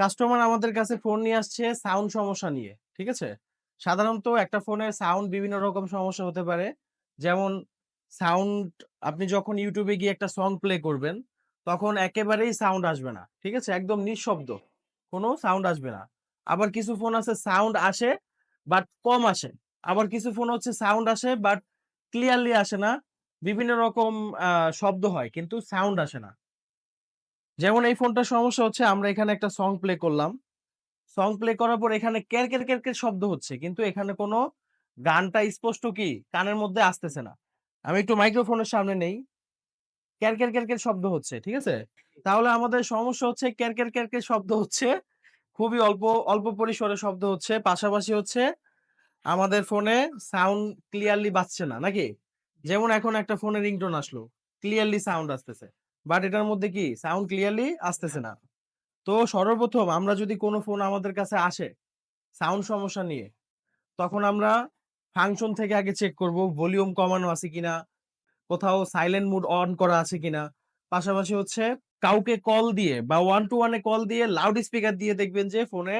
Customer আমাদের কাছে phone নিয়ে আসছে সাউন্ড সমস্যা নিয়ে। ঠিক আছে? সাধারণত একটা ফোনের সাউন্ড বিভিন্ন রকম সমস্যা হতে পারে। যেমন সাউন্ড আপনি যখন ইউটিউবে গিয়ে একটা সং প্লে করবেন, তখন একেবারেই সাউন্ড আসবে না। ঠিক আছে? একদম নিঃশব্দ। কোনো সাউন্ড আসবে না। আবার কিছু ফোন আছে সাউন্ড আসে বাট কম আসে। আবার কিছু ফোন হচ্ছে সাউন্ড আসে বাট ক্লিয়ারলি আসে না। বিভিন্ন রকম শব্দ হয় কিন্তু সাউন্ড আসে না। যেমন এই ফোনটার সমস্যা হচ্ছে আমরা এখানে একটা সং প্লে করলাম। সং প্লে করার পর এখানে ক্যারকের, ক্যারকের শব্দ হচ্ছে। কিন্তু এখানে কোনো গানটা স্পষ্ট কি কানের মধ্যে আসতেছে না। আমি একটু মাইক্রোফোনের সামনে নেই। ক্যারকের, ক্যারকের শব্দ হচ্ছে। ঠিক আছে? তাহলে আমাদের সমস্যা হচ্ছে ক্যারকের, ক্যারকের শব্দ হচ্ছে। খুবই অল্প, অল্প পরিসরে শব্দ হচ্ছে। পাশাপাশি হচ্ছে আমাদের ফোনে সাউন্ড ক্লিয়ারলি বাজছে না, নাকি? যেমন এখন একটা ফোনে রিংটোন আসলো। ক্লিয়ারলি সাউন্ড আসতেছে। বাট এটার মধ্যে কি সাউন্ড ক্লিয়ারলি আসতেছে না। তো সর্বপ্রথম আমরা যদি কোনো ফোন আমাদের কাছে আসে সাউন্ড সমস্যা নিয়ে, তখন আমরা ফাংশন থেকে আগে চেক করব ভলিউম কমানো আছে কিনা, কোথাও সাইলেন্ট মুড অন করা আছে কিনা। পাশাপাশি হচ্ছে কাউকে কল দিয়ে বা ওয়ান টু ওয়ানে কল দিয়ে লাউড স্পিকার দিয়ে দেখবেন যে ফোনে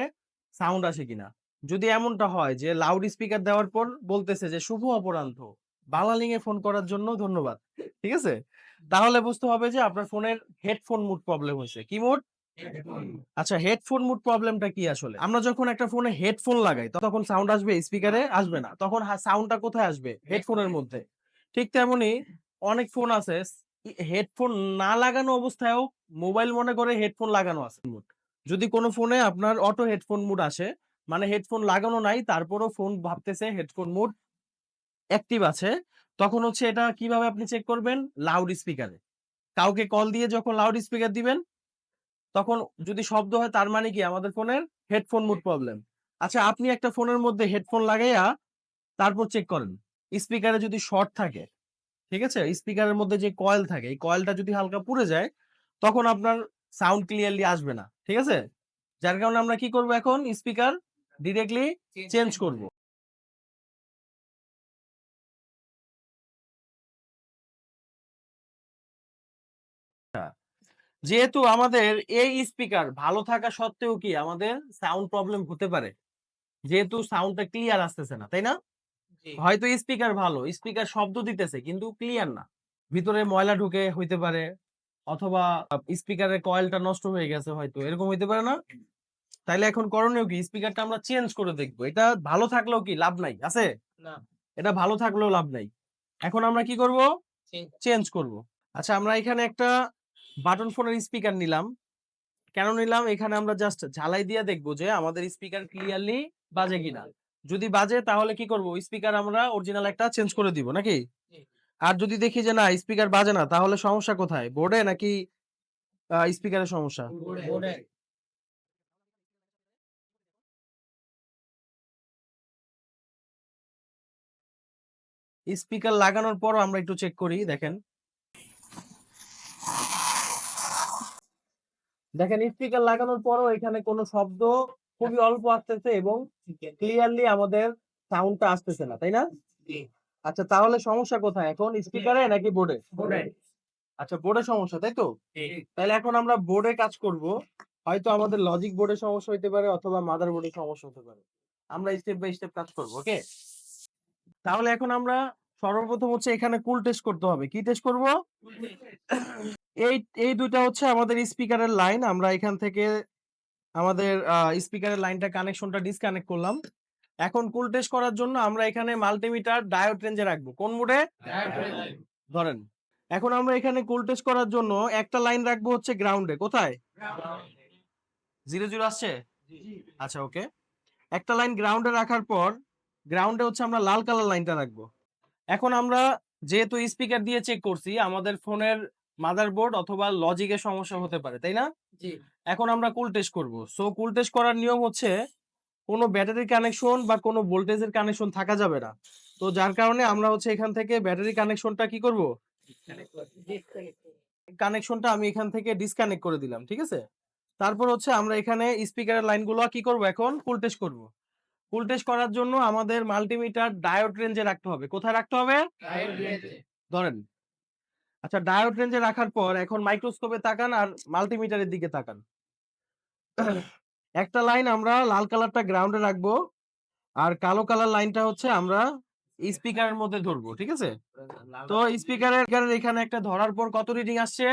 সাউন্ড আসে কিনা। যদি এমনটা হয় যে লাউড স্পিকার দেওয়ার পর বলতেছে যে শুভ অপরাহ্ন, বাংলা লিঙ্কে ফোন করার জন্য ধন্যবাদ। ঠিক আছে? তাহলে বুঝতে হবে যে আপনার ফোনের হেডফোন মুড প্রবলেম হয়েছে কি মুড? আচ্ছা হেডফোন মুড প্রবলেমটা কি আসলে? আমরা যখন একটা ফোনে হেডফোন লাগাই তখন সাউন্ড আসবে স্পিকারে? আসবে না। তখন সাউন্ডটা কোথায় আসবে? হেডফোনের মধ্যে। ঠিক তেমনি অনেক ফোন আছে হেডফোন না লাগানো অবস্থায়ও মোবাইল মনে করে হেডফোন লাগানো আছে মুড। যদি কোনো ফোনে আপনার অটো হেডফোন মুড আসে, মানে হেডফোন লাগানো নাই তারপরও ফোন ভাবতেছে হেডফোন মুড অ্যাক্টিভ আছে, তখন হচ্ছে এটা কীভাবে আপনি চেক করবেন? লাউড স্পিকারে। কাউকে কল দিয়ে যখন লাউড স্পিকার দিবেন, তখন যদি শব্দ হয় তার মানে কি আমাদের ফোনের হেডফোন মুড প্রবলেম। আচ্ছা আপনি একটা ফোনের মধ্যে হেডফোন লাগাইয়া তারপর চেক করেন। স্পিকারে যদি শর্ট থাকে, ঠিক আছে? স্পিকারের মধ্যে যে কয়েল থাকে, এই কয়েলটা যদি হালকা পুড়ে যায়, তখন আপনার সাউন্ড ক্লিয়ারলি আসবে না। ঠিক আছে? যার কারণে আমরা কি করব এখন? স্পিকার ডিরেক্টলি চেঞ্জ করব। যেহেতু আমাদের এই স্পিকার ভালো থাকা সত্ত্বেও কি আমাদের সাউন্ড প্রবলেম হতে পারে। যেহেতু সাউন্ডটা ক্লিয়ার আসতেছে না, তাই না? হয়তো স্পিকার ভালো, স্পিকার শব্দ দিতেছে কিন্তু ক্লিয়ার না। ভিতরে ময়লা ঢুকে হইতে পারে অথবা স্পিকারের কয়েলটা নষ্ট হয়ে গেছে হয়তো। এরকম হইতে পারে না? তাইলে এখন করণীয় কি? স্পিকারটা আমরা চেঞ্জ করে দেখব। এটা ভালো থাকলেও কি লাভ নাই, আছে? না। এটা ভালো থাকলেও লাভ নাই। এখন আমরা কি করব? চেঞ্জ চেঞ্জ করব। আচ্ছা আমরা এখানে একটা বাটন ফোনের স্পিকার নিলাম। কেন নিলাম? এখানে আমরা জাস্ট ঝালাই দিয়ে দেখব যে আমাদের স্পিকার ক্লিয়ারলি বাজে কিনা। যদি বাজে তাহলে কি করব? স্পিকার আমরা অরিজিনাল একটা চেঞ্জ করে দিব, নাকি? আর যদি দেখি যে না স্পিকার বাজে না তাহলে সমস্যা কোথায়? বোর্ডে নাকি স্পিকারের সমস্যা? স্পিকার লাগানোর পরও আমরা একটু চেক করি দেখেন। দেখেন স্পিকার লাগানোর পরও এখানে কোনো শব্দ খুবই অল্প আসতেছে এবং ক্লিয়ারলি আমাদের সাউন্ডটা আসতেছে না, তাই না? আচ্ছা তাহলে সমস্যা কোথায় এখন? স্পিকারে নাকি বোর্ডে? আচ্ছা বোর্ডে সমস্যা, তাই তো? তাহলে এখন আমরা বোর্ডে কাজ করব। হয়তো আমাদের লজিক বোর্ডে সমস্যা হতে পারে অথবা মাদার বোর্ডে সমস্যা হতে পারে। আমরা স্টেপ বাই স্টেপ কাজ করব, ওকে? তাহলে এখন আমরা সর্বপ্রথম হচ্ছে এখানে কুল টেস্ট করতে হবে। কি টেস্ট করব? এই এই ২ টা হচ্ছে আমাদের স্পিকারের লাইন। আমরা এখান থেকে আমাদের স্পিকারের লাইনটা কানেকশনটা ডিসকানেক্ট করলাম। এখন কুল টেস্ট করার জন্য আমরা এখানে মাল্টিমিটার ডায়োড রেঞ্জে রাখব। কোন মোডে? ধরেন। এখন আমরা এখানে কুল টেস্ট করার জন্য একটা লাইন রাখব হচ্ছে গ্রাউন্ডে। কোথায়? 0, 0 আসছে? আচ্ছা ওকে। একটা লাইন গ্রাউন্ডে রাখার পর গ্রাউন্ডে হচ্ছে আমরা লাল কালার লাইনটা রাখব। এখন আমরা যেহেতু স্পিকার দিয়ে চেক করছি আমাদের ফোনের মাদারবোর্ড অথবা লজিকের সমস্যা হতে পারে, তাই না? জি। এখন আমরা কুল টেস্ট করব। সো কুল টেস্ট করার নিয়ম হচ্ছে কোনো ব্যাটারির কানেকশন বা কোনো ভোল্টেজের কানেকশন থাকা যাবে না। তো যার কারণে আমরা হচ্ছে এখান থেকে ব্যাটারি কানেকশনটা কি করব? কানেকশনটা আমি এখান থেকে ডিসকানেক্ট করে দিলাম। ঠিক আছে? তারপর হচ্ছে আমরা এখানে স্পিকারের লাইনগুলো কি করব এখন? কুল টেস্ট করব। কুল টেস্ট করার জন্য আমাদের মাল্টিমিটার ডায়োড রেঞ্জে রাখতে হবে। কোথায় রাখতে হবে? ধরেন। আচ্ছা ডায়োড রেঞ্জে রাখার পর এখন মাইক্রোস্কোপে তাকান আর মাল্টিমিটারের দিকে তাকান। একটা লাইন আমরা লাল কালারটা গ্রাউন্ডে রাখব আর কালো কালার লাইনটা হচ্ছে আমরা স্পিকারের মধ্যে ধরবো, ঠিক আছে? তো স্পিকারের এখানে একটা ধরার পর কত রিডিং আসছে?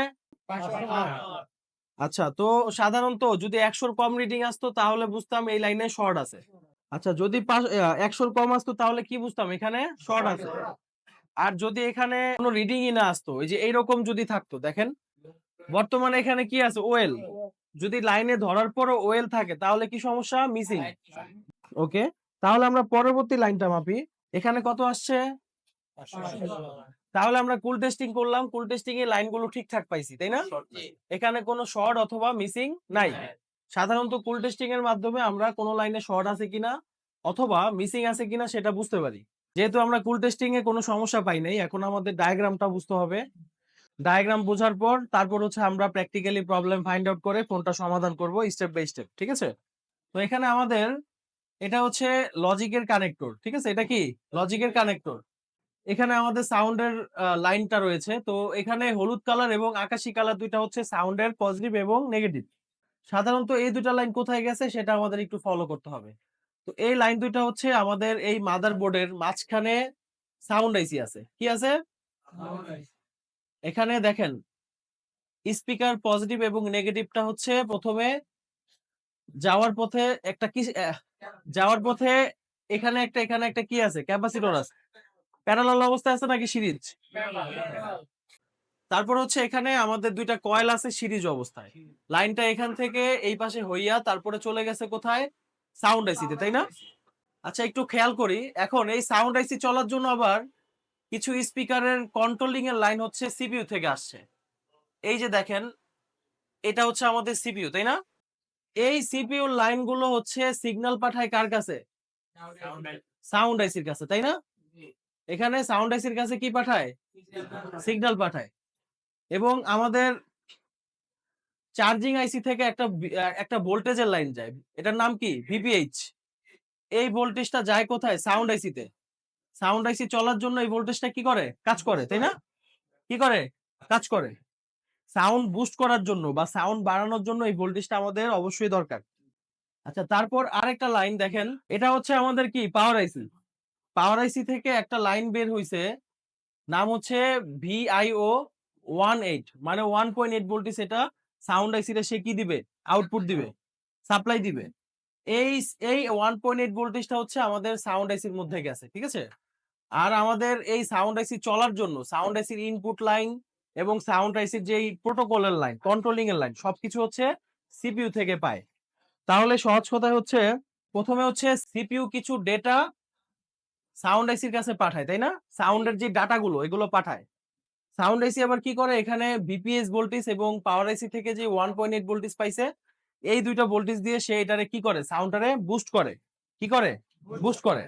আচ্ছা তো সাধারণত যদি একশোর কম রিডিং আসতো তাহলে বুঝতাম এই লাইনে শর্ট আছে। আচ্ছা যদি একশোর কম আসতো তাহলে কি বুঝতাম এখানে? শর্ট আছে। আর যদি এখানে কোনো রিডিংই না আসতো, এই যে এইরকম যদি থাকতো, দেখেন? বর্তমানে এখানে কি আছে? ওয়েল। যদি লাইনে ধরার পরও ওয়েল থাকে, তাহলে কি সমস্যা? মিসিং। ওকে? তাহলে আমরা পরবর্তী লাইনটা মাপি। এখানে কত আসছে? তাহলে আমরা কুল টেস্টিং করলাম। কুল টেস্টিং এ লাইনগুলো ঠিকঠাক পাইছি, তাই না? এখানে কোনো শর্ট অথবা মিসিং নাই। সাধারণত কুল টেস্টিং এর মাধ্যমে আমরা কোনো লাইনে শর্ট আছে কিনা অথবা মিসিং আছে কিনা সেটা বুঝতে পারি। যেহেতু আমরা কুল টেস্টিং এ কোনো সমস্যা পাই নাই, এখন আমাদের ডায়াগ্রামটা বুঝতে হবে। ডায়াগ্রাম বোঝার পর, তারপর হচ্ছে আমরা প্র্যাকটিক্যালি প্রবলেম ফাইন্ড আউট করে ফোনটা সমাধান করব স্টেপ বাই স্টেপ ঠিক আছে? তো এখানে আমাদের এটা হচ্ছে লজিকের কানেক্টর ঠিক আছে? এটা কি? লজিকের কানেক্টর এখানে আমাদের সাউন্ডের লাইনটা রয়েছে। তো এখানে হলুদ কালার এবং আকাশি কালার দুইটা হচ্ছে সাউন্ডের পজিটিভ এবং নেগেটিভ সাধারণত এই দুটা লাইন কোথায় গেছে সেটা আমাদের একটু ফলো করতে হবে। তো এই লাইন দুইটা হচ্ছে আমাদের এই মাদার বোর্ডের মাঝখানে সাউন্ড আইসি আছে। কি আছে? এখানে দেখেন স্পিকার পজিটিভ এবং নেগেটিভটা হচ্ছে প্রথমে যাওয়ার পথে একটা কি যাওয়ার পথে এখানে একটা এখানে একটা কি আছে? ক্যাপাসিটর আছে প্যারালাল অবস্থায় আছে নাকি সিরিজ তারপর হচ্ছে এখানে আমাদের দুইটা কয়েল আছে সিরিজ অবস্থায়। লাইনটা এখান থেকে এই পাশে হইয়া তারপরে চলে গেছে কোথায়? সাউন্ড আইসিতে তাই না? আচ্ছা একটু খেয়াল করি। এখন এই সাউন্ড আইসি চলার জন্য আবার কিছু স্পিকারের কন্ট্রোলিং এর লাইন হচ্ছে সিপিইউ থেকে আসছে। এই যে দেখেন এটা হচ্ছে আমাদের সিপিইউ তাই না? এই সিপিইউ লাইনগুলো হচ্ছে সিগন্যাল পাঠায় কার কাছে? সাউন্ড আইসির কাছে তাই না? এখানে সাউন্ড আইসির কাছে কি পাঠায়? সিগন্যাল পাঠায়। এবং আমাদের চার্জিং আইসি থেকে একটা একটা ভোল্টেজের লাইন যায়। এটার নাম কি? ভিপিএইচ এই ভোল্টেজটা যায় কোথায়? সাউন্ড আইসিতে। সাউন্ড আইসি চলার জন্য এই ভোল্টেজটা কি করে? কাজ করে তাই না? কি করে? কাজ করে। সাউন্ড বুস্ট করার জন্য বা সাউন্ড বাড়ানোর জন্য এই ভোল্টেজটা আমাদের অবশ্যই দরকার। আচ্ছা তারপর আরেকটা লাইন দেখেন। এটা হচ্ছে আমাদের কি? পাওয়ার আইসি। পাওয়ার আইসি থেকে একটা লাইন বের হইছে। নাম হচ্ছে ভিআইও ওয়ান এইট মানে ওয়ান পয়েন্ট এইট ভোল্টেজ এটা। সাউন্ড আইসিটা সে কি দিবে? আউটপুট দিবে? সাপ্লাই দিবে? এই এই ওয়ান পয়েন্ট এইট ভোল্টেজটা হচ্ছে আমাদের সাউন্ড আইসির মধ্যে গেছে ঠিক আছে? আর আমাদের এই সাউন্ড আইসি চলার জন্য সাউন্ড আইসির ইনপুট লাইন এবং সাউন্ড আইসির যেই প্রোটোকলের লাইন কন্ট্রোলিং এর লাইন সবকিছু হচ্ছে সিপিইউ থেকে পায়। তাহলে সহজ কথায় হচ্ছে প্রথমে হচ্ছে সিপিইউ কিছু ডেটা সাউন্ড আইসির কাছে পাঠায় তাই না? সাউন্ডের যে ডাটাগুলো এগুলো পাঠায়। সাউন্ড আইসি আবার কি করে? এখানে বিপিএস ভোল্টেজ এবং পাওয়ার আইসি থেকে যে ওয়ান পয়েন্ট এইট ভোল্টেজ পাইছে এই দুইটা ভোল্টেজ দিয়ে সে এটারে কি করে? সাউন্ডটারে বুস্ট করে। কি করে? বুস্ট করে।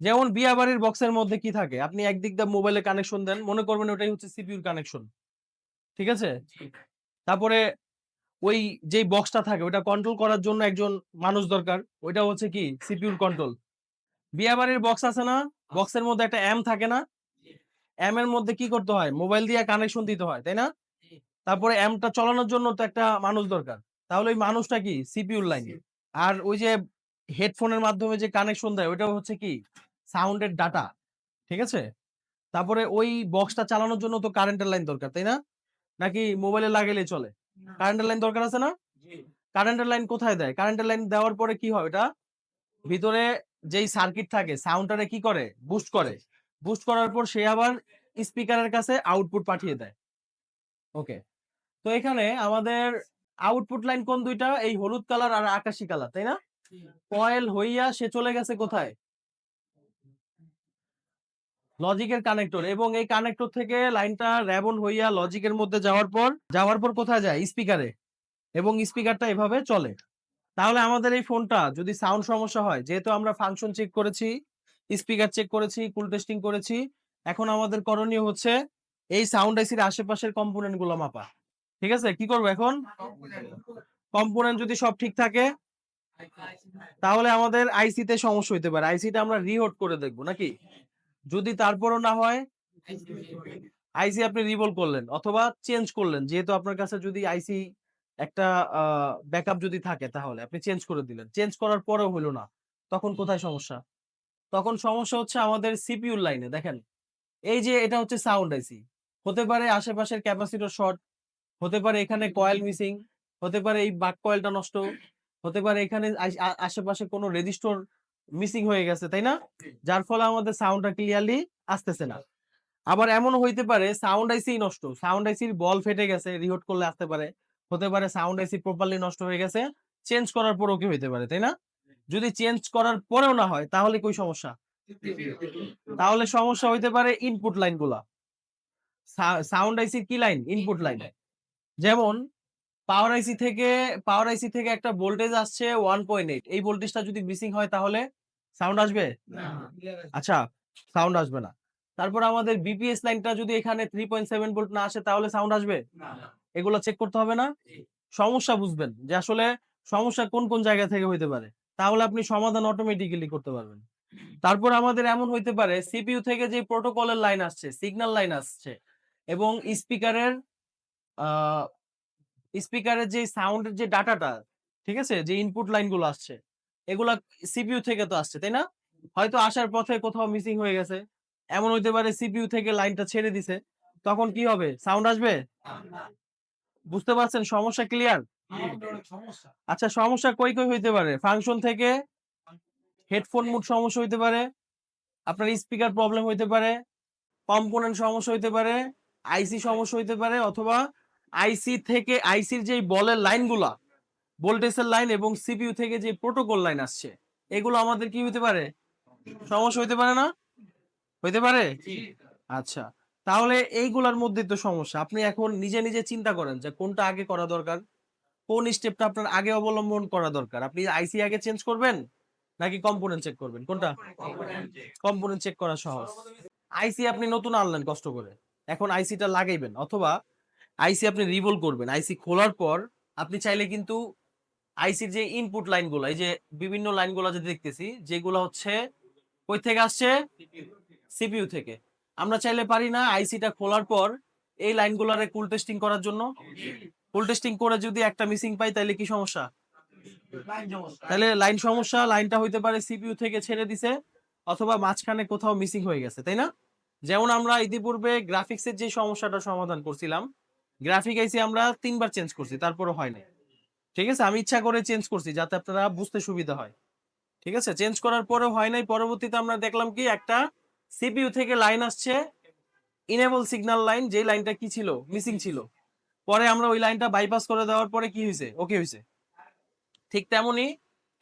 যেমন বিয়া বাড়ির বক্সের মধ্যে কি থাকে? আপনি একদিক দিয়ে মোবাইলে কানেকশন দেন মনে করবেন ওটাই হচ্ছে সিপিউর কানেকশন ঠিক আছে? তারপরে ওই যেই বক্সটা থাকে ওটা কন্ট্রোল করার জন্য একজন মানুষ দরকার। ওইটা হচ্ছে কি? সিপিউর কন্ট্রোল বিয়া বাড়ির বক্স আছে না? বক্সের মধ্যে একটা অ্যাম থাকে না? এম এর মধ্যে কি করতে হয়? মোবাইল দিয়ে কানেকশন দিতে হয় তাই না? তারপরে এমটা চালানোর জন্য তো একটা মানুষ দরকার। তাহলে ওই মানুষটা কি? সিপিউর লাইন আর ওই যে হেডফোনের মাধ্যমে যে কানেকশন দেয় ওইটা হচ্ছে কি? সাউন্ডের ডাটা ঠিক আছে? তারপরে ওই বক্সটা চালানোর জন্য তো কারেন্টের লাইন দরকার তাই না? নাকি মোবাইলে লাগাইলে চলে? কারেন্টের লাইন দরকার আছে না? কারেন্টের লাইন কোথায় দেয়? কারেন্টের লাইন দেওয়ার পরে কি হয় এটা ভিতরে যেই সার্কিট থাকে সাউন্ডটারে কি করে? বুস্ট করে। বুস্ট করার পর সে আবার স্পিকারের কাছে আউটপুট পাঠিয়ে দেয়। ওকে তো এখানে আমাদের আউটপুট লাইন কোন দুইটা? এই হলুদ কালার আর আকাশি কালার তাই না? কয়েল হইয়া সে চলে গেছে কোথায়? লজিকের কানেক্টর এবং এই কানেক্টর থেকে লাইনটা র্যাবন হইয়া লজিকের মধ্যে যাওয়ার পর যাওয়ার পর কোথায় যায়? স্পিকারে এবং স্পিকারটা এভাবে চলে। তাহলে আমাদের এই ফোনটা যদি সাউন্ড সমস্যা হয়, যেহেতু আমরা ফাংশন চেক করেছি স্পিকার চেক করেছি কুল টেস্টিং করেছি এখন আমাদের করণীয় হচ্ছে এই সাউন্ড আইসির আশেপাশের কম্পোনেন্টগুলো মাপা ঠিক আছে কি করব এখন কম্পোনেন্ট যদি সব ঠিক থাকে, তাহলে আমাদের আইসিতে সমস্যা হইতে পারে আইসিটা আমরা রিহোট করে দেখব, নাকি যদি তারপরও না হয় আইসি আপনি রিভলভ করলেন অথবা চেঞ্জ করলেন, যেহেতু আপনার কাছে যদি আইসি একটা ব্যাকআপ যদি থাকে তাহলে, আপনি চেঞ্জ করে দিলেন। চেঞ্জ করার পরেও হইল না। তখন কোথায় সমস্যা? তখন সমস্যা হচ্ছে আমাদের সিপিইউর লাইনে দেখেন। এই যে এটা হচ্ছে সাউন্ড আইসি। হতে পারে আশেপাশের ক্যাপাসিটর শর্ট, হতে পারে এখানে কয়েল মিসিং, হতে পারে এই বাক কয়েলটা নষ্ট, হতে পারে এখানে আশেপাশে কোনো রেজিস্টর মিসিং হয়ে গেছে, তাই না? যার ফলে আমাদের সাউন্ডটা ক্লিয়ারলি আসতেছে না। আবার এমন হইতে পারে সাউন্ড আইসিই নষ্ট। সাউন্ড আইসির বল ফেটে গেছে, রিহোট করলে আসতে পারে। হতে পারে সাউন্ড আইসি প্রপারলি নষ্ট হয়ে গেছে। চেঞ্জ করার পরেও কি হইতে পারে, তাই না? যদি চেঞ্জ করার পরেও না হয় তাহলে কই সমস্যা? তাহলে সমস্যা হইতে পারে ইনপুট লাইনগুলা। সা সাউন্ড আইসির কি লাইন? Input line. যেমন পাওয়ার আইসি থেকে পাওয়ার আইসি থেকে একটা ভোল্টেজ আসছে 1.8 এই ভোল্টেজটা যদি মিসিং হয় তাহলে সাউন্ড আসবে? আচ্ছা, সাউন্ড আসবে না। তারপর আমাদের বিপিএস লাইনটা যদি এখানে 3.7 ভোল্ট না আসে তাহলে সাউন্ড আসবে? এগুলা চেক করতে হবে না? সমস্যা বুঝবেন যে আসলে সমস্যা কোন, কোন জায়গা থেকে হইতে পারে। তাহলে আপনি সমাধান অটোমেটিক্যালি করতে পারবেন। তারপর আমাদের এমন হইতে পারে সিপিইউ থেকে যে প্রোটোকলের লাইন আসছে, সিগন্যাল লাইন আসছে এবং স্পিকারের স্পিকারের যে সাউন্ডের যে ডাটাটা, ঠিক আছে? যে ইনপুট লাইনগুলো আসছে, এগুলা সিপিইউ থেকে তো আসছে, তাই না? হয়তো আসার পথে কোথাও মিসিং হয়ে গেছে। এমন হইতে পারে সিপিইউ থেকে লাইনটা ছেড়ে দিছে। তখন কি হবে? সাউন্ড আসবে? বুঝতে পারছেন সমস্যা ক্লিয়ার? আচ্ছা সমস্যা কই, কই হইতে পারে? ফাংশন থেকে হেডফোন মুড সমস্যা হইতে পারে, আপনার স্পিকার প্রবলেম হইতে পারে, কম্পোনেন্ট সমস্যা হইতে পারে, আইসি সমস্যা হইতে পারে অথবা আইসি থেকে আইসির যেই বলের লাইনগুলা, ভোল্টেজের লাইন এবং সিপিইউ থেকে যে প্রোটোকল লাইন আসছে, এগুলো আমাদের কি হইতে পারে? সমস্যা হইতে পারে না? হইতে পারে? আচ্ছা। তাহলে এইগুলার মধ্যে তো সমস্যা। আপনি এখন নিজে, নিজে চিন্তা করেন যে কোনটা আগে করা দরকার? কোন স্টেপটা আপনার আগে অবলম্বন করা দরকার? আপনি আইসি আগে চেঞ্জ করবেন? নাকি কম্পোনেন্ট চেক করবেন? কোনটা? কম্পোনেন্ট চেক করা সহজ। আইসি আপনি নতুন আনলেন কষ্ট করে। এখন আইসিটা লাগাইবেন অথবা আইসি আপনি রিভল করবেন। আইসি খোলার পর আপনি চাইলে কিন্তু আইসির যে ইনপুট লাইনগুলা, এই যে বিভিন্ন লাইনগুলা যে দেখতেছি, যেগুলো হচ্ছে কই থেকে আসছে? সিপিইউ থেকে। আমরা চাইলে পারি না আইসিটা খোলার পর এই লাইনগুলারে কুল টেস্টিং করার জন্য? কুল টেস্টিং করে যদি একটা মিসিং পাই তাইলে কি সমস্যা? তাইলে লাইন সমস্যা, লাইনটা হইতে পারে সিপিইউ থেকে ছেড়ে দিছে অথবা মাঝখানে কোথাও মিসিং হয়ে গেছে, তাই না? যেমন আমরা ইতিপূর্বে গ্রাফিক্সের যে সমস্যাটা সমাধান করছিলাম, গ্রাফিক আইসি আমরা ৩ বার চেঞ্জ করছি, তারপরও হয় নাই। ঠিক আছে? আমি ইচ্ছা করে চেঞ্জ করছি যাতে আপনারা বুঝতে সুবিধা হয়। ঠিক আছে? চেঞ্জ করার পরেও হয় নাই। পরবর্তীতে আমরা দেখলাম কি একটা সিপিইউ থেকে লাইন আসছে, ইনেবল সিগন্যাল লাইন যেই লাইনটা কি ছিল? মিসিং ছিল। পরে আমরা ওই লাইনটা বাইপাস করে দেওয়ার পরে কি হইছে? ওকে হইছে। ঠিক তেমনি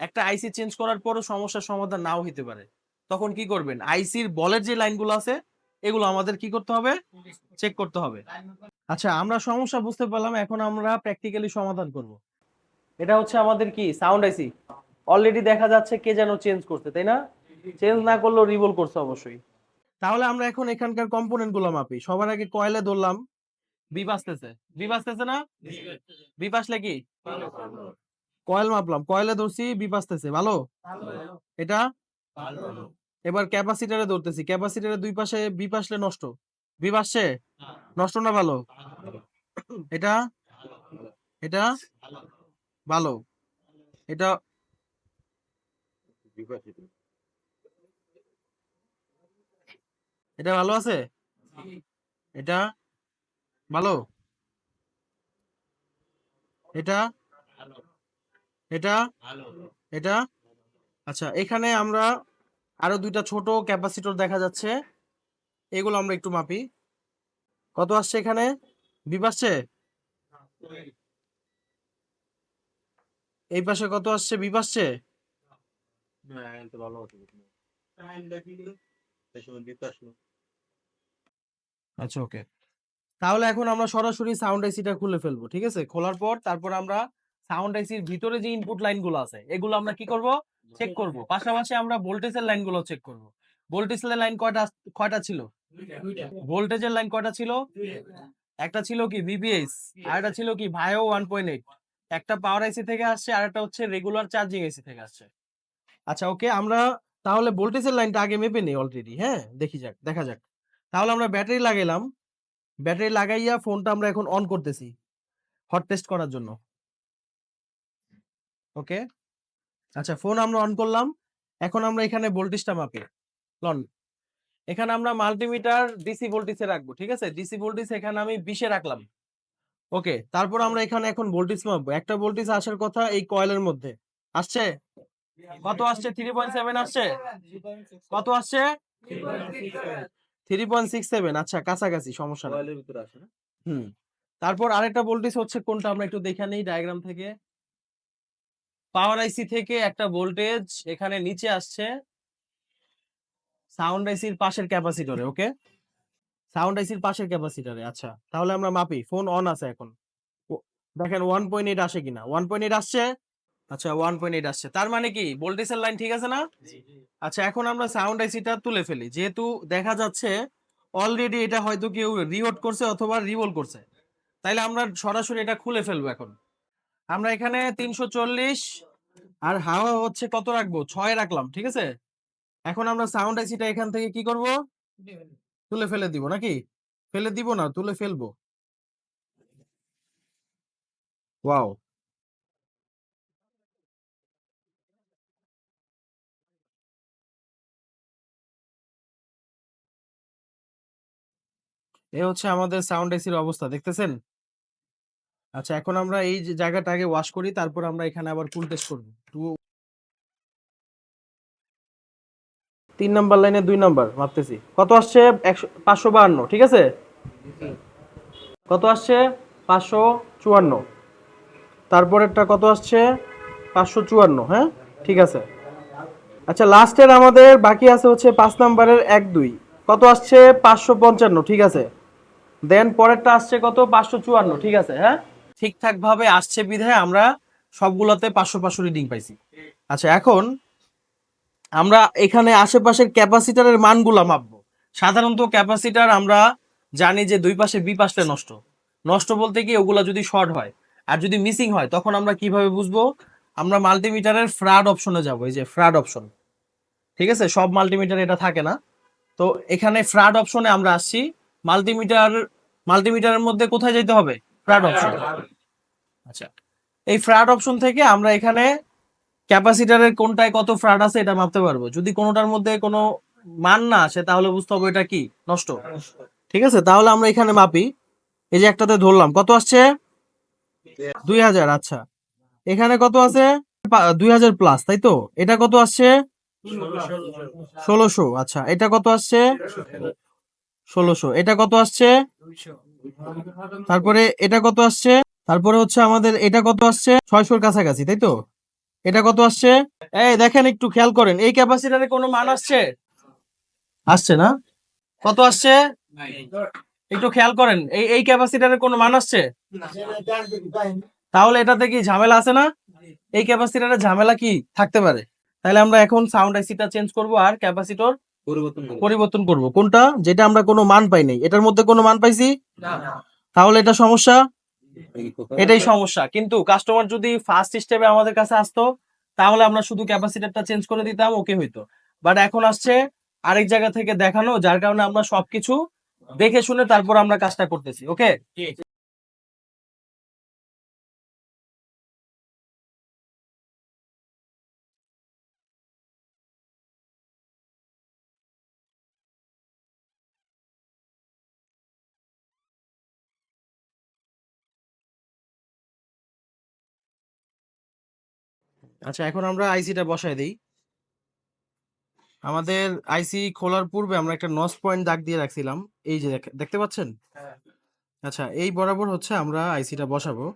একটা আইসি চেঞ্জ করার পরও সমস্যার সমাধান নাও হইতে পারে। তখন কি করবেন? আইসির বলের যে লাইনগুলো আছে, এগুলো আমাদের কি করতে হবে? চেক করতে হবে। আচ্ছা আমরা সমস্যা বুঝতে পারলাম। এখন আমরা প্র্যাকটিক্যালি সমাধান করব। এটা হচ্ছে আমাদের কি? সাউন্ড আইসি। অলরেডি দেখা যাচ্ছে কে যেন চেঞ্জ করছে, তাই না? চেঞ্জ না করলেও রিভল করছে অবশ্যই। তাহলে আমরা এখন এখানকার কম্পোনেন্টগুলো মাপি। সবার আগে কয়েলে ধরলাম। বিপ আসতেছে না? বিপ আসলে কি? কয়েল মাপলাম। কয়েলে ধরছি, বিপ আসতেছে। ভালো? এটা? এবার ক্যাপাসিটরে ধরতেছি। ক্যাপাসিটরের দুই পাশে বিপ আসলে নষ্ট। বিপ নষ্ট না ভালো? এটা? এটা? ভালো। এটা? এটা ভালো আছে? এটা? ভালো? এটা? এটা? এটা? আচ্ছা এখানে আমরা আরও দুইটা ছোট ক্যাপাসিটর দেখা যাচ্ছে। এগুলো আমরা একটু মাপি। কত আসছে এখানে? বিপ আসছে? এই পাশে কত আসছে? বিপ আসছে? আচ্ছা ওকে। তাহলে এখন আমরা সরাসরি সাউন্ড আইসিটা খুলে ফেলব। ঠিক আছে? খোলার পর তারপর আমরা সাউন্ড আইসির ভিতরে যে ইনপুট লাইনগুলো আছে, এগুলো আমরা কি করব? চেক করব। পাশাপাশি আমরা ভোল্টেজের লাইনগুলো চেক করব। ভোল্টেজের লাইন কয়টা কয়টা ছিল? ভোল্টেজের লাইন কয়টা ছিল? একটা ছিল কি ভিপিএস, আরেকটা ছিল কি ভায়োও 1.8 একটা পাওয়ার আইসি থেকে আসছে, আর একটা হচ্ছে রেগুলার চার্জিং আইসি থেকে আসছে। আচ্ছা ওকে আমরা তাহলে ভোল্টেজের লাইনটা আগে মেপে নেই অলরেডি, হ্যাঁ? দেখি যাক, দেখা যাক। তাহলে আমরা ব্যাটারি লাগাইলাম। ব্যাটারি লাগাইয়া ফোনটা আমরা এখন অন করতেছি। হট টেস্ট করার জন্য। ওকে আচ্ছা ফোন আমরা অন করলাম। এখন আমরা এখানে ভোল্টেজটা মাপি। লন, এখানে আমরা মাল্টিমিটার ডিসি ভোল্টেজে রাখব, ঠিক আছে? ডিসি ভোল্টেজ এখানে আমি বিশে রাখলাম। ওকে তারপর আমরা এখানে এখন ভোল্টেজ মাপবো। একটা ভোল্টেজ আসার কথা এই কয়েলের মধ্যে। আসছে? কত আসছে? থ্রি পয়েন্ট সেভেন আসছে? কত আসছে? থ্রি পয়েন্ট সিক্স সেভেন আচ্ছা কাছাকাছি সমস্যা নেই। ভিতরে আসে না? হুম তারপর আরেকটা ভোল্টেজ হচ্ছে কোনটা আমরা একটু দেখে নিই ডায়াগ্রাম থেকে। পাওয়ার আইসি থেকে একটা ভোল্টেজ এখানে নিচে আসছে। সাউন্ড আইসির পাশের ক্যাপাসিটরে ওকে? সাউন্ড আইসির পাশের ক্যাপাসিটরে আচ্ছা তাহলে আমরা মাপি ফোন অন আছে এখন। দেখেন ওয়ান পয়েন্ট এইট আসে কিনা? ওয়ান পয়েন্ট এইট আসছে আচ্ছা ওয়ান পয়েন্ট এইট আসছে। তার মানে কি? ভোল্টেজের লাইন ঠিক আছে না? আচ্ছা এখন আমরা সাউন্ড আইসিটা তুলে ফেলি। যেহেতু দেখা যাচ্ছে অলরেডি এটা হয়তো কেউ রিওড করছে অথবা রিভোল করছে। তাইলে আমরা সরাসরি এটা খুলে ফেলব এখন। আমরা এখানে তিনশো চল্লিশ আর হাওয়া হচ্ছে কত রাখব? ছয় রাখলাম ঠিক আছে? এখন আমরা সাউন্ড আইসিটা এখান থেকে কি করব? তুলে ফেলে দিব নাকি? ফেলে দিব না তুলে ফেলব। ওয়াও এ হচ্ছে আমাদের সাউন্ড এসির অবস্থা, দেখতেছেন? আচ্ছা এখন আমরা এই যে জায়গাটা আগে ওয়াশ করি, তারপর আমরা এখানে আবার কুল টেস্ট করব। তিন নাম্বার লাইনে দুই নাম্বার মাপতেছি কত আসছে? একশো, পাঁচশো বাহান্ন, ঠিক আছে? কত আসছে? পাঁচশো চুয়ান্ন। তারপরেরটা কত আসছে? পাঁচশো চুয়ান্ন হ্যাঁ? ঠিক আছে। আচ্ছা লাস্টের আমাদের বাকি আছে হচ্ছে পাঁচ নাম্বারের এক দুই। কত আসছে? পাঁচশো পঞ্চান্ন, ঠিক আছে? দেন পরেরটা আসছে কত? পাঁচশো চুয়ান্ন, ঠিক আছে হ্যাঁ? ঠিকঠাক ভাবে আসছে বিধায় আমরা সবগুলোতে পাঁচশো পাঁচশো রিডিং পাইছি। আচ্ছা এখন আমরা এখানে আশেপাশের ক্যাপাসিটারের মানগুলা মাপবো। সাধারণত ক্যাপাসিটার আমরা জানি যে দুই পাশে, বি নষ্ট। নষ্ট বলতে কি, ওগুলা যদি শর্ট হয় আর যদি মিসিং হয়, তখন আমরা কীভাবে বুঝব? আমরা মাল্টিমিটারের ফ্রাড অপশনে যাব, এই যে ফ্রাড অপশন ঠিক আছে? সব মাল্টিমিটার এটা থাকে না। তো এখানে ফ্রাড অপশনে আমরা আসছি। মাল্টিমিটার মাল্টিমিটারের মধ্যে কোথায় যেতে হবে? ফ্রাড অপশন আচ্ছা। এই ফ্রাড অপশন থেকে আমরা এখানে ক্যাপাসিটারের কোনটায় কত ফ্রাড আছে এটা মাপতে পারব। যদি কোনোটার মধ্যে কোনো মান না আসে তাহলে বুঝতে হবে এটা কি? নষ্ট। ঠিক আছে? তাহলে আমরা এখানে মাপি। এই যে একটাতে ধরলাম। কত আসছে? দুই হাজার। আচ্ছা। এখানে কত আছে? দুই হাজার প্লাস তাই তো? এটা কত আসছে? ষোলোশো। আচ্ছা। এটা কত আসছে? ষোলোশো। এটা কত আসছে? তারপরে এটা কত আসছে? তারপরে হচ্ছে আমাদের এটা কত আসছে? ছয়শোর কাছাকাছি তাই তো? এটা কত আসছে? এই দেখেন একটু খেয়াল করেন এই ক্যাপাসিটারে কোনো মান আসছে? আসছে না? কত আসছে? একটু খেয়াল করেন এই এই ক্যাপাসিটারে কোনো মান আসছে? তাহলে এটাতে কি ঝামেলা আছে না? এই ক্যাপাসিটারে ঝামেলা কি থাকতে পারে? তাহলে আমরা এখন সাউন্ড আইসিটা চেঞ্জ করব আর ক্যাপাসিটর পরিবর্তন করব। কোনটা? যেটা আমরা কোনো মান পাই নাই। এটার মধ্যে কোনো মান পাইছি? তাহলে এটা সমস্যা? এটাই সমস্যা। কিন্তু কাস্টমার যদি ফার্স্ট স্টেপে আমাদের কাছে আসতো তাহলে আমরা শুধু ক্যাপাসিটারটা চেঞ্জ করে দিতাম ওকে হইতো। বাট এখন আসছে আরেক জায়গা থেকে দেখানো যার কারণে আমরা সবকিছু দেখে শুনে তারপর আমরা কাজটা করতেছি ওকে আচ্ছা এখন আমরা আইসিটা বসায় দিই। আমাদের আইসি খোলার পূর্বে আমরা একটা নস পয়েন্ট দাগ দিয়ে রাখছিলাম। এই যে দেখতে পাচ্ছেন? আচ্ছা এই বরাবর হচ্ছে আমরা আইসিটা বসাবো।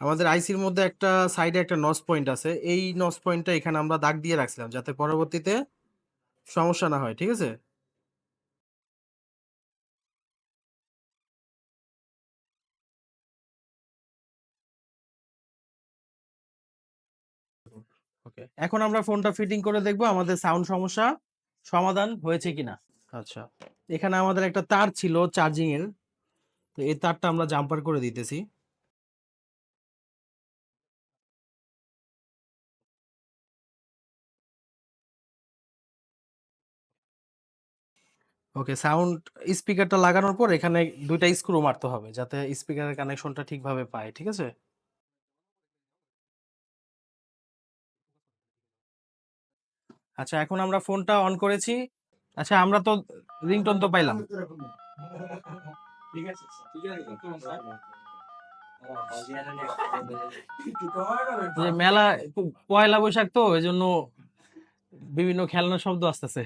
আমাদের আইসির মধ্যে একটা সাইডে একটা নস পয়েন্ট আছে। এই নস পয়েন্টটা এখানে আমরা দাগ দিয়ে রাখছিলাম যাতে পরবর্তীতে সমস্যা না হয় ঠিক আছে? এখন আমরা ফোনটা ফিটিং করে দেখব আমাদের সাউন্ড সমস্যা সমাধান হয়েছে কিনা। আচ্ছা। এখানে আমাদের একটা তার ছিল চার্জিং এর। তো এই তারটা আমরা জাম্পার করে দিতেছি। ওকে সাউন্ড স্পিকারটা লাগানোর পর এখানে দুইটা স্ক্রু মারতে হবে যাতে স্পিকারের কানেকশনটা ঠিকভাবে পায় ঠিক আছে? আচ্ছা এখন আমরা ফোনটা অন করেছি। আচ্ছা আমরা তো রিংটোন তো পাইলাম। যে মেলা পয়লা বৈশাখ তো এই জন্য বিভিন্ন খেলনার শব্দ আসতেছে।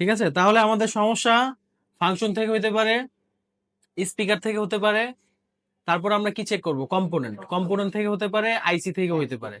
ঠিক আছে? তাহলে আমাদের সমস্যা ফাংশন থেকে হতে পারে স্পিকার থেকে হতে পারে, তারপর আমরা কি চেক করব? কম্পোনেন্ট কম্পোনেন্ট থেকে হতে পারে আইসি থেকে হতে পারে।